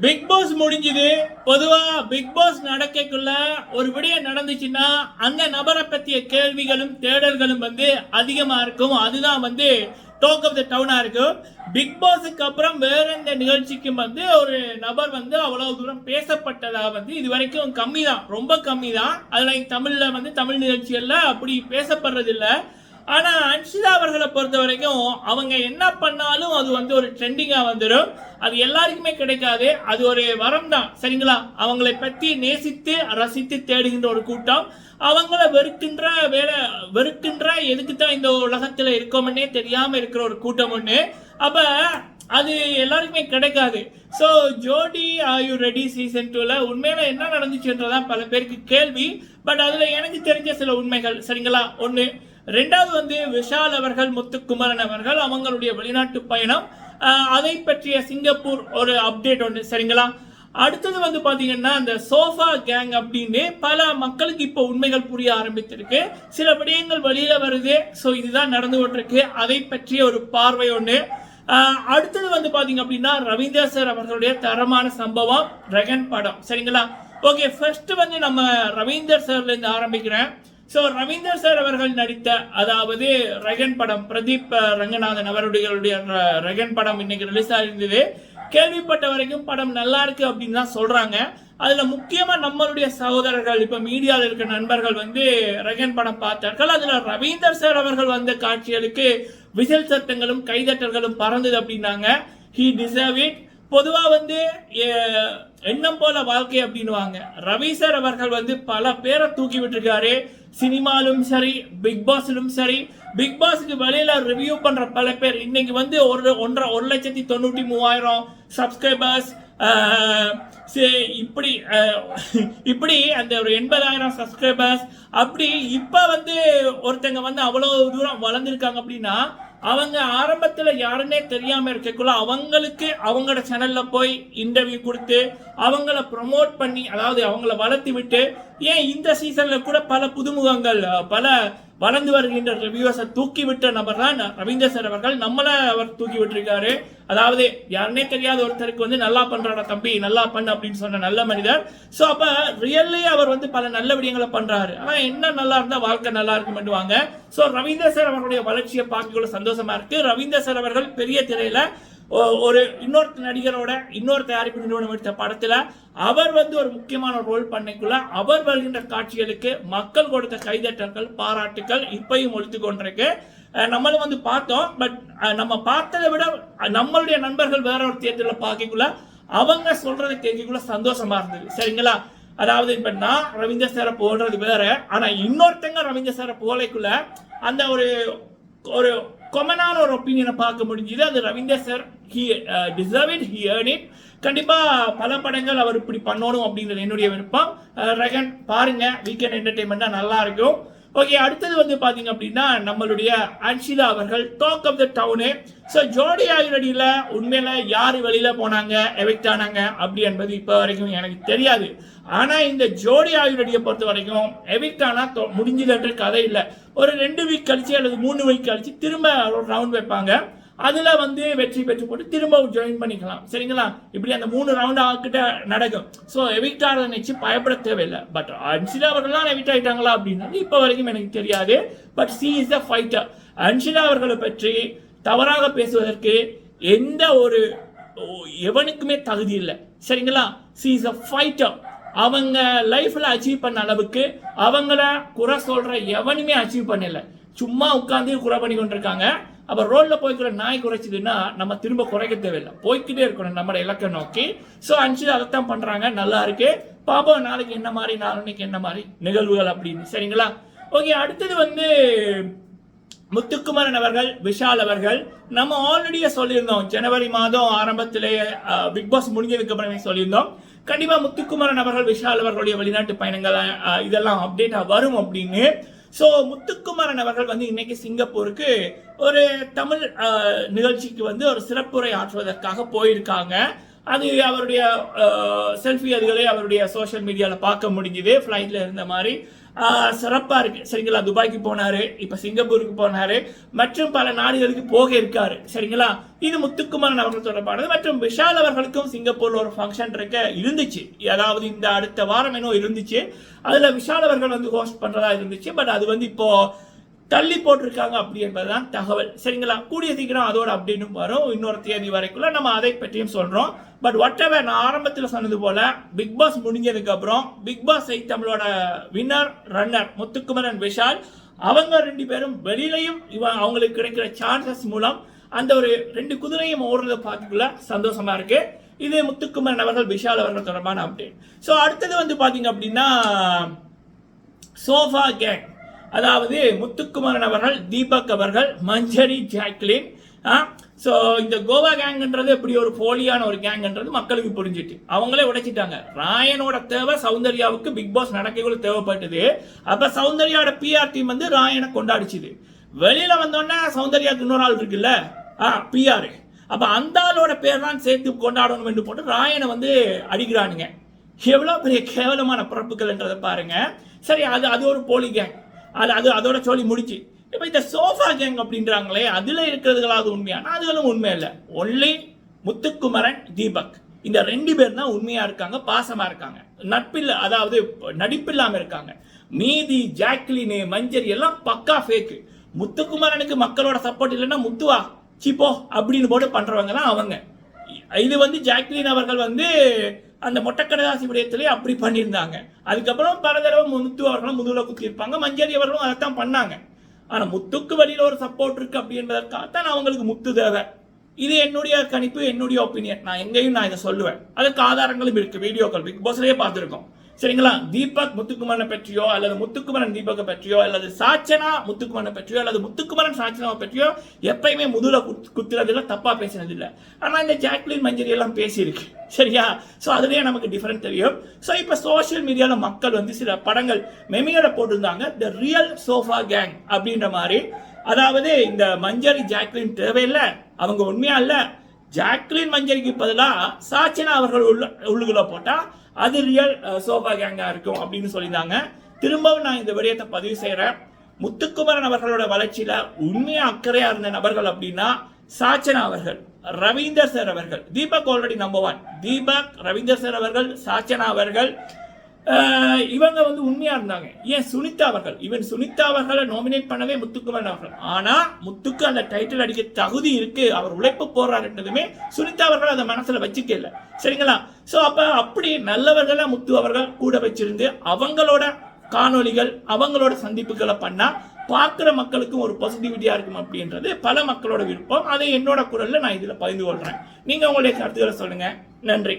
Big pass முடிஞ்சுது. பொதுவா big pass நடக்கக்குள்ள ஒரு விடயம் நடந்துச்சுன்னா அந்த நபரை பற்றிய கேள்விகளும் தேடல்களும் வந்து அதிகமாக இருக்கும். அதுதான் வந்து டாக் ஆஃப் த டவுனாக இருக்கும். பிக் பாஸுக்கு அப்புறம் வேற எந்த நிகழ்ச்சிக்கும் வந்து ஒரு நபர் வந்து அவ்வளோ தூரம் பேசப்பட்டதாக வந்து இது வரைக்கும் கம்மி தான் ரொம்ப கம்மி தான் அதில் தமிழில் வந்து தமிழ் நிகழ்ச்சிகளில் அப்படி பேசப்படுறதில்லை. ஆனால் ஆனா அன்ஷிதா அவர்களை பொறுத்த வரைக்கும் அவங்க என்ன பண்ணாலும் அது வந்து ஒரு ட்ரெண்டிங்காக வந்துடும் அது எல்லாருக்குமே கிடைக்காது. அது ஒரு வரம் தான் சரிங்களா? அவங்களை பற்றி நேசித்து ரசித்து தேடுகின்ற ஒரு கூட்டம். அவங்கள வெறுக்கின்ற வேலை வெறுக்கின்ற எதுக்கு தான் இந்த உலகத்தில் இருக்கோம்னே தெரியாமல் இருக்கிற ஒரு கூட்டம் ஒன்று அப்போ அது எல்லாருக்குமே கிடைக்காது. ஸோ ஜோடி ஆயு ரெடி சீசன் டூவில் உண்மையில் என்ன நடந்துச்சுன்றதான் பல பேருக்கு கேள்வி. பட் அதில் எனக்கு தெரிஞ்ச சில உண்மைகள். சரிங்களா? ஒன்று ரெண்டாவது வந்து விஷால் அவர்கள் முத்துக்குமரன் அவர்கள் அவங்களுடைய வெளிநாட்டு பயணம். அதை பற்றிய சிங்கப்பூர் ஒரு அப்டேட் ஒன்று சரிங்களா? அடுத்தது வந்து பார்த்தீங்கன்னா அந்த சோஃபா கேங் அப்படின்னு பல மக்களுக்கு இப்போ உண்மைகள் புரிய ஆரம்பித்திருக்கு. சில விடயங்கள் வெளியில் வருது. ஸோ இதுதான் நடந்து கொண்டிருக்கு. அதை பற்றிய ஒரு பார்வை ஒன்று அடுத்தது வந்து பார்த்தீங்க அப்படின்னா ரவீந்தர் சார் அவர்களுடைய தரமான சம்பவம் ரகன் படம் சரிங்களா? ஓகே ஃபர்ஸ்ட் வந்து நம்ம ரவீந்தர் சார்லேருந்து ஆரம்பிக்கிறேன். ஸோ ரவீந்தர் சார் அவர்கள் நடித்த அதாவது ரகன் படம் பிரதீப் ரங்கநாதன் அவருடைய ரகன் படம் இன்னைக்கு ரிலீஸ் ஆகிருந்தது கேள்விப்பட்ட வரைக்கும் படம் நல்லா இருக்கு அப்படின்னு தான் சொல்றாங்க. அதுல முக்கியமா நம்மளுடைய சகோதரர்கள் இப்ப மீடியாவில் இருக்கிற நண்பர்கள் வந்து ரகன் படம் பார்த்தார்கள். அதுல ரவீந்தர் சார் அவர்கள் வந்த காட்சிகளுக்கு விசில் சத்தங்களும் கைதட்டல்களும் பறந்தது அப்படின்னாங்க. ஹி டிசர்வ் இட் பொதுவாக வந்து எண்ணம் போல வாழ்க்கை அப்படின்னுவாங்க. ரவி சார் அவர்கள் வந்து பல பேரை தூக்கி விட்டுருக்காரு. சினிமாலும் சரி பிக் பாஸ்லும் சரி. பிக் பாஸ்க்கு வெளியில ரிவ்யூ பண்ற பல பேர். இன்னைக்கு வந்து ஒரு ஒன்றரை ஒரு லட்சத்தி தொண்ணூற்றி மூவாயிரம் சப்ஸ்கிரைபர்ஸ் இப்படி இப்படி அந்த ஒரு எண்பதாயிரம் சப்ஸ்கிரைபர்ஸ் அப்படி இப்போ வந்து ஒருத்தங்க வந்து அவ்வளோ தூரம் வளர்ந்துருக்காங்க அப்படின்னா அவங்க ஆரம்பத்துல யாருன்னே தெரியாம இருக்கக்குள்ள அவங்களுக்கு அவங்களோட சேனல்ல போய் இன்டர்வியூ கொடுத்து அவங்கள ப்ரமோட் பண்ணி அதாவது அவங்கள வளர்த்து விட்டு ஏன் இந்த சீசன்ல கூட பல புதுமுகங்கள் பல வளர்ந்து வருகின்ற ரிவ்யூவர்ஸை தூக்கி விட்ட நபர் தான் ரவீந்திர சார் அவர்கள். நம்மள அவர் தூக்கி விட்டுருக்காரு அதாவது யாருன்னே தெரியாத ஒருத்தருக்கு வந்து நல்லா பண்றாடா தம்பி நல்லா பண்ணு அப்படின்னு சொன்ன நல்ல மனிதர். ஸோ அப்ப ரியல்லே அவர் வந்து பல நல்ல விடயங்களை பண்றாரு. ஆனா என்ன நல்லா இருந்தா வாழ்க்கை நல்லா இருக்குமெண்டுவாங்க ஸோ ரவீந்திர சார் அவர்களுடைய வளர்ச்சியை பார்க்கக்குள்ள சந்தோஷமா இருக்கு. ரவீந்திர சார் அவர்கள் பெரிய திரையில ஒரு இன்னொரு நடிகரோட இன்னொரு தயாரிப்பு நிறுவனம் எடுத்த படத்தில் அவர் வந்து ஒரு முக்கியமான ரோல் பண்ணிக்குள்ள அவர் வருகின்ற காட்சிகளுக்கு மக்கள் கொடுத்த கைதட்டல்கள் பாராட்டுக்கள் இப்பையும் ஒழித்து கொண்டிருக்கு. நம்மளும் வந்து பார்த்தோம் பட் நம்ம பார்த்ததை விட நம்மளுடைய நண்பர்கள் வேற ஒரு தேர்தலில் பார்க்கக்குள்ள அவங்க சொல்றதை கேட்கக்குள்ள சந்தோஷமா இருந்தது. சரிங்களா? அதாவது இப்ப நான் ரவீந்திர சாரை போடுறது வேற ஆனா இன்னொருத்தங்க ரவீந்திர சாரை போலைக்குள்ள அந்த ஒரு ஒரு கொமனான ஒரு ஒப்பீனியனை பார்க்க முடிஞ்சுது. அது Ravindra sir deserve it he earn it கண்டிப்பா பல படங்கள் அவர் இப்படி பண்ணணும் அப்படிங்கிறது என்னுடைய விருப்பம். Uh, ரகன் பாருங்க வீக்கெண்ட் என்டர்டைன்மெண்டா நல்லா இருக்கும். ஓகே அடுத்தது வந்து பாத்தீங்க அப்படின்னா நம்மளுடைய அன்ஷிலா அவர்கள் talk of the town so ஜோடி ஆயுரடியில் உண்மையில யார் வெளியில் போனாங்க எவிக்ட் ஆனாங்க அப்படி என்பது இப்போ வரைக்கும் எனக்கு தெரியாது. ஆனா இந்த ஜோடி ஆயுரடியை பொறுத்த வரைக்கும் எவிக்ட் ஆனால் முடிஞ்சதுன்ற கதை இல்லை. ஒரு ரெண்டு வீக் கழிச்சு அல்லது மூணு வீக் கழிச்சு திரும்ப ஒரு ரவுண்ட் வைப்பாங்க. அதில் வந்து வெற்றி பெற்று போட்டு திரும்பவும் ஜாயின் பண்ணிக்கலாம். சரிங்களா? இப்படி அந்த மூணு ரவுண்ட் ஆகிட்ட நடக்கும். ஸோ எவிக்ட் ஆகிறத நினைச்சு பயப்பட தேவையில்லை. பட் அன்ஷிலா அவர்கள்லாம் எவிக்ட் ஆகிட்டாங்களா அப்படின்னு இப்போ வரைக்கும் எனக்கு தெரியாது. But she is the fighter Anshila அவர்களை பற்றி தவறாக பேசுவதற்கு எந்த ஒரு எவனுக்குமே தகுதி இல்லை. சரிங்களா? சி இஸ் அ ஃபைட்டர் அவங்க லைஃப்பில் அச்சீவ் பண்ண அளவுக்கு அவங்கள குறை சொல்கிற எவனுமே அச்சீவ் பண்ணலை. சும்மா உட்காந்து குறை பண்ணி கொண்டிருக்காங்க. அப்போ ரோட்டில் போய்க்கிற நாய் குறைச்சிதுன்னா நம்ம திரும்ப குறைக்க தேவையில்லை. போய்க்கிட்டே இருக்கணும் நம்ம இலக்கை நோக்கி. ஸோ அஞ்சு அதைத்தான் பண்ணுறாங்க நல்லா இருக்கு. பாப்போம் நாளைக்கு என்ன மாதிரி நாளைக்கு என்ன மாதிரி நிகழ்வுகள் அப்படின்னு. சரிங்களா? ஓகே அடுத்தது வந்து முத்துக்குமரன் அவர்கள் விஷால் அவர்கள். நம்ம ஆல்ரெடியே சொல்லியிருந்தோம். ஜனவரி மாதம் ஆரம்பத்திலேயே பிக் பாஸ் முடிஞ்சதுக்கு அப்புறமே சொல்லியிருந்தோம். கண்டிப்பாக முத்துக்குமரன் அவர்கள் விஷால் அவர்களுடைய வெளிநாட்டு பயணங்கள் இதெல்லாம் அப்டேட்டாக வரும் அப்படின்னு. ஸோ முத்துக்குமாரன் அவர்கள் வந்து இன்னைக்கு சிங்கப்பூருக்கு ஒரு தமிழ் நிகழ்ச்சிக்கு வந்து ஒரு சிறப்புரை ஆற்றுவதற்காக போயிருக்காங்க. அது அவருடைய செல்ஃபி அதுகளே அவருடைய சோஷியல் மீடியாவில் பார்க்க முடிஞ்சுது. ஃப்ளைட்டில் இருந்த மாதிரி. சிறப்பாக இருக்குது சரிங்களா? துபாய்க்கு போனார். இப்போ சிங்கப்பூருக்கு போனார். மற்றும் பல நாடுகளுக்கு போக இருக்காரு சரிங்களா? இது முத்துக்குமாரன் அவர்கள் தொடர்பானது. மற்றும் விஷால் அவர்களுக்கும் சிங்கப்பூரில் ஒரு ஃபங்க்ஷன் இருக்க இருந்துச்சு. அதாவது இந்த அடுத்த வாரம் என்னோ இருந்துச்சு. அதில் விஷால் அவர்கள் வந்து ஹோஸ்ட் பண்ணுறதா இருந்துச்சு. பட் அது வந்து இப்போ தள்ளி போட்டிருக்காங்க அப்படி என்பதுதான் தகவல். சரிங்களா? கூடிய சீக்கிரம் அதோட அப்படின்னு வரும். இன்னொரு தேதி வரைக்குள்ள நம்ம அதை பற்றியும் சொல்கிறோம் பட் வாட் எவர் நான் ஆரம்பத்தில் சொன்னது போல பிக் பாஸ் முடிஞ்சதுக்கப்புறம் பிக் பாஸ் ஐ தமிழோட வின்னர் ரன்னர் முத்துக்குமரன் விஷால் அவங்க ரெண்டு பேரும் வெளியிலையும் இவன் அவங்களுக்கு கிடைக்கிற சான்சஸ் மூலம் அந்த ஒரு ரெண்டு குதிரையும் ஓடுறத பார்த்துக்குள்ள சந்தோஷமா இருக்கு. இது முத்துக்குமரன் அவர்கள் விஷால் அவர்கள் தொடர்பான அப்டேட் ஸோ அடுத்தது வந்து பார்த்தீங்க அப்படின்னா சோஃபா கேங். அதாவது முத்துக்குமரன் அவர்கள் தீபக் அவர்கள் மஞ்சரி ஜாக்லின் ஸோ இந்த கோவா கேங்ன்றது எப்படி ஒரு போலியான ஒரு கேங்ன்றது மக்களுக்கு புரிஞ்சிட்டு. அவங்களே உடைச்சிட்டாங்க. ராயனோட தேவை சௌந்தர்யாவுக்கு பிக் பாஸ் நடக்கக்குள்ள தேவைப்பட்டது. அப்ப சௌந்தர்யாவோட பிஆர் டீம் வந்து ராயனை கொண்டாடிச்சுது. வெளியில வந்தோடனே சௌந்தர்யாவுக்கு இன்னொரு ஆள் இருக்குல்ல? ஆ பிஆர் அப்ப அந்த ஆளோட பேர் தான் சேர்த்து கொண்டாடணும் என்று போட்டு ராயனை வந்து அடிக்கிறானுங்க. எவ்வளோ பெரிய கேவலமான பிறப்புகள்ன்றதை பாருங்க. சரி அது அது ஒரு போலி கேங் அது அது அதோட சொல்லி முடிச்சு. இப்போ இந்த சோஃபா கேங் அப்படின்றாங்களே அதில் இருக்கிறதுகளாவது உண்மையானா? அதுகளும் உண்மை இல்லை ஒன்லி முத்துக்குமரன் தீபக். இந்த ரெண்டு பேர் தான் உண்மையாக இருக்காங்க பாசமாக இருக்காங்க. நட்பில் அதாவது நடிப்பில்லாமல் இருக்காங்க. மீதி ஜாக்லினு மஞ்சரி எல்லாம் பக்கா ஃபேக்கு முத்துக்குமரனுக்கு மக்களோட சப்போர்ட் இல்லைன்னா முத்துவா சிப்போ அப்படின்னு போட்டு பண்ணுறவங்க தான் அவங்க. இது வந்து ஜாக்லின் அவர்கள் வந்து அந்த மொட்டைக்கடதாசி விடயத்திலே அப்படி பண்ணியிருந்தாங்க. அதுக்கப்புறம் பல தடவை முத்து அவர்களும் முதுகில் குத்திருப்பாங்க மஞ்சரி அவர்களும் அதைத்தான் பண்ணாங்க. ஆனால் முத்துக்கு வழியில் ஒரு சப்போர்ட் இருக்கு அப்படின்றதற்காகத்தான் அவங்களுக்கு முத்து தேவை. இது என்னுடைய கணிப்பு என்னுடைய ஒப்பீனியன் நான் எங்கேயும் நான் இதை சொல்லுவேன். அதுக்கு ஆதாரங்களும் இருக்கு வீடியோக்கள் பிக் பாஸ்லயே பார்த்துருக்கோம். சரிங்களா? தீபக் முத்துக்குமரனை பற்றியோ அல்லது முத்துக்குமரன் தீபக்கை பற்றியோ அல்லது சாச்சனா முத்துக்குமரனை பற்றியோ அல்லது முத்துக்குமரன் சாச்சனாவை பற்றியோ எப்பயுமே முதுல குத்துறதுல தப்பா பேசினதில்லை. இல்லை இந்த ஜாக்லின் மஞ்சரி எல்லாம் பேசியிருக்கு. சரியா? ஸோ அதுலேயே நமக்கு டிஃபரெண்ட் தெரியும். ஸோ இப்போ சோஷியல் மீடியாவில் மக்கள் வந்து சில படங்கள் மெமியோட போட்டிருந்தாங்க. த ரியல் சோஃபா கேங் அப்படின்ற மாதிரி. அதாவது இந்த மஞ்சரி ஜாக்லின் தேவையில்லை. அவங்க உண்மையா இல்ல ஜாக்லின் மஞ்சரிக்கு பதிலாக சாச்சனா அவர்கள் உள்ள உள்ளுக்குள்ள போட்டால் அது ரியல் சோஃபா கேங்காக இருக்கும் அப்படின்னு சொல்லியிருந்தாங்க. திரும்பவும் நான் இந்த விடயத்தை பதிவு செய்கிறேன் முத்துக்குமரன் அவர்களோட வளர்ச்சியில் உண்மையாக அக்கறையாக இருந்த நபர்கள் அப்படின்னா சாச்சனா அவர்கள் ரவீந்தர் சார் அவர்கள். Deepak already number one Deepak Ravinder sir அவர்கள் சாச்சனா அவர்கள் இவங்க வந்து உண்மையா இருந்தாங்க. ஏன் சுனிதா அவர்கள்? இவன் சுனிதா அவர்களை நாமினேட் பண்ணவே முத்துக்குமரன் அவர்கள். ஆனா முத்துக்கு அந்த டைட்டில் அடிக்க தகுதி இருக்கு. அவர் உழைப்பு போறாருன்றதுமே சுனிதா அவர்கள் அதை மனசுல வச்சுக்கல. சரிங்களா? சோ அப்ப அப்படி நல்லவர்களை முத்து அவர்கள் கூட வச்சிருந்து அவங்களோட காணொளிகள் அவங்களோட சந்திப்புகளை பண்ணா பார்க்குற மக்களுக்கும் ஒரு பாசிட்டிவிட்டியாக இருக்கும் அப்படின்றது பல மக்களோட விருப்பம். அதை என்னோட குரலில் நான் இதில் பகிர்ந்து கொள்கிறேன் நீங்கள் உங்களுடைய கருத்துக்களை சொல்லுங்கள் நன்றி.